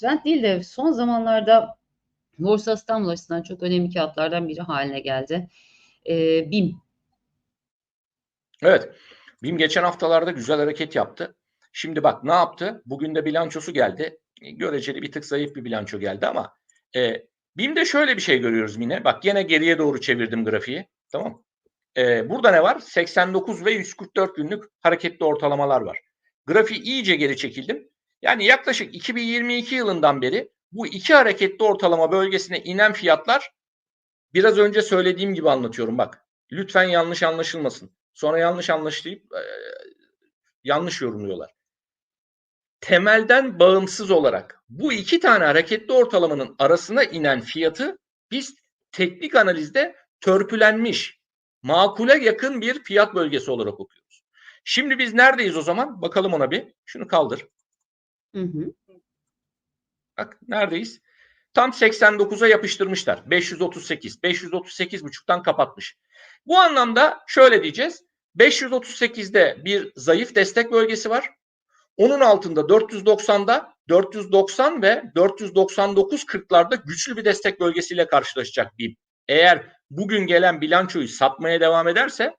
trend değil de son zamanlarda Borsa İstanbul açısından çok önemli kağıtlardan biri haline geldi. Ee, BİM. Evet. BİM geçen haftalarda güzel hareket yaptı. Şimdi bak ne yaptı? Bugün de bilançosu geldi. E, Göreceli bir tık zayıf bir bilanço geldi ama e, BİM'de şöyle bir şey görüyoruz yine. Bak yine geriye doğru çevirdim grafiği. Tamam. E, burada ne var? 89 ve 144 günlük hareketli ortalamalar var. Grafiği iyice geri çekildim. Yani yaklaşık 2022 yılından beri bu iki hareketli ortalama bölgesine inen fiyatlar biraz önce söylediğim gibi anlatıyorum bak. Lütfen yanlış anlaşılmasın. Sonra yanlış anlaşılayıp e, yanlış yorumluyorlar. Temelden bağımsız olarak bu iki tane hareketli ortalamanın arasına inen fiyatı biz teknik analizde törpülenmiş, makule yakın bir fiyat bölgesi olarak okuyoruz. Şimdi biz neredeyiz o zaman? Bakalım ona bir. Şunu kaldır. Hı hı. Bak neredeyiz? Tam 89'a yapıştırmışlar. 538. 538 buçuktan kapatmış. Bu anlamda şöyle diyeceğiz. 538'de bir zayıf destek bölgesi var. Onun altında 490'da 490 ve 499 40'larda güçlü bir destek bölgesiyle karşılaşacak BİM. Eğer bugün gelen bilançoyu satmaya devam ederse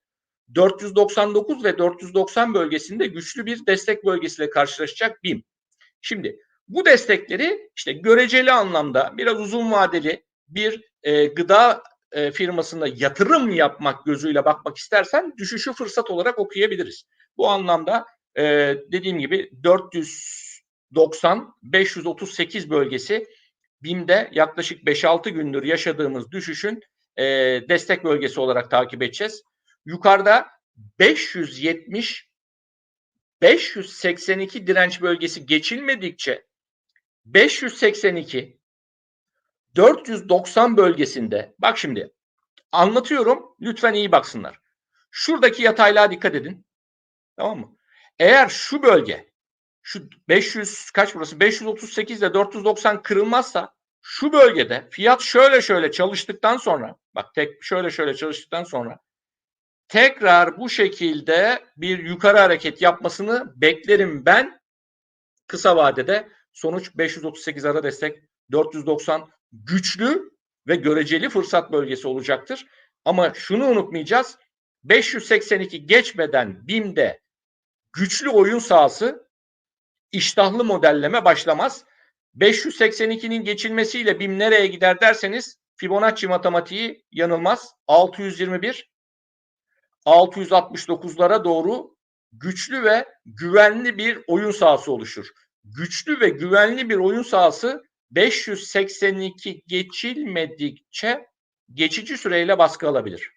499 ve 490 bölgesinde güçlü bir destek bölgesiyle karşılaşacak BİM. Şimdi bu destekleri işte göreceli anlamda biraz uzun vadeli bir e, gıda e, firmasında yatırım yapmak gözüyle bakmak istersen düşüşü fırsat olarak okuyabiliriz. Bu anlamda e, dediğim gibi 490 538 bölgesi BİM'de yaklaşık 5-6 gündür yaşadığımız düşüşün e, destek bölgesi olarak takip edeceğiz. Yukarıda 570 582 direnç bölgesi geçilmedikçe 582 490 bölgesinde bak şimdi anlatıyorum lütfen iyi baksınlar. Şuradaki yataylığa dikkat edin. Tamam mı? Eğer şu bölge şu 500 kaç burası 538 ile 490 kırılmazsa şu bölgede fiyat şöyle şöyle çalıştıktan sonra bak tek şöyle şöyle çalıştıktan sonra tekrar bu şekilde bir yukarı hareket yapmasını beklerim ben kısa vadede. Sonuç 538 ara destek 490 güçlü ve göreceli fırsat bölgesi olacaktır. Ama şunu unutmayacağız. 582 geçmeden BİM'de güçlü oyun sahası iştahlı modelleme başlamaz. 582'nin geçilmesiyle BİM nereye gider derseniz Fibonacci matematiği yanılmaz. 621 669'lara doğru güçlü ve güvenli bir oyun sahası oluşur. Güçlü ve güvenli bir oyun sahası 582 geçilmedikçe geçici süreyle baskı alabilir.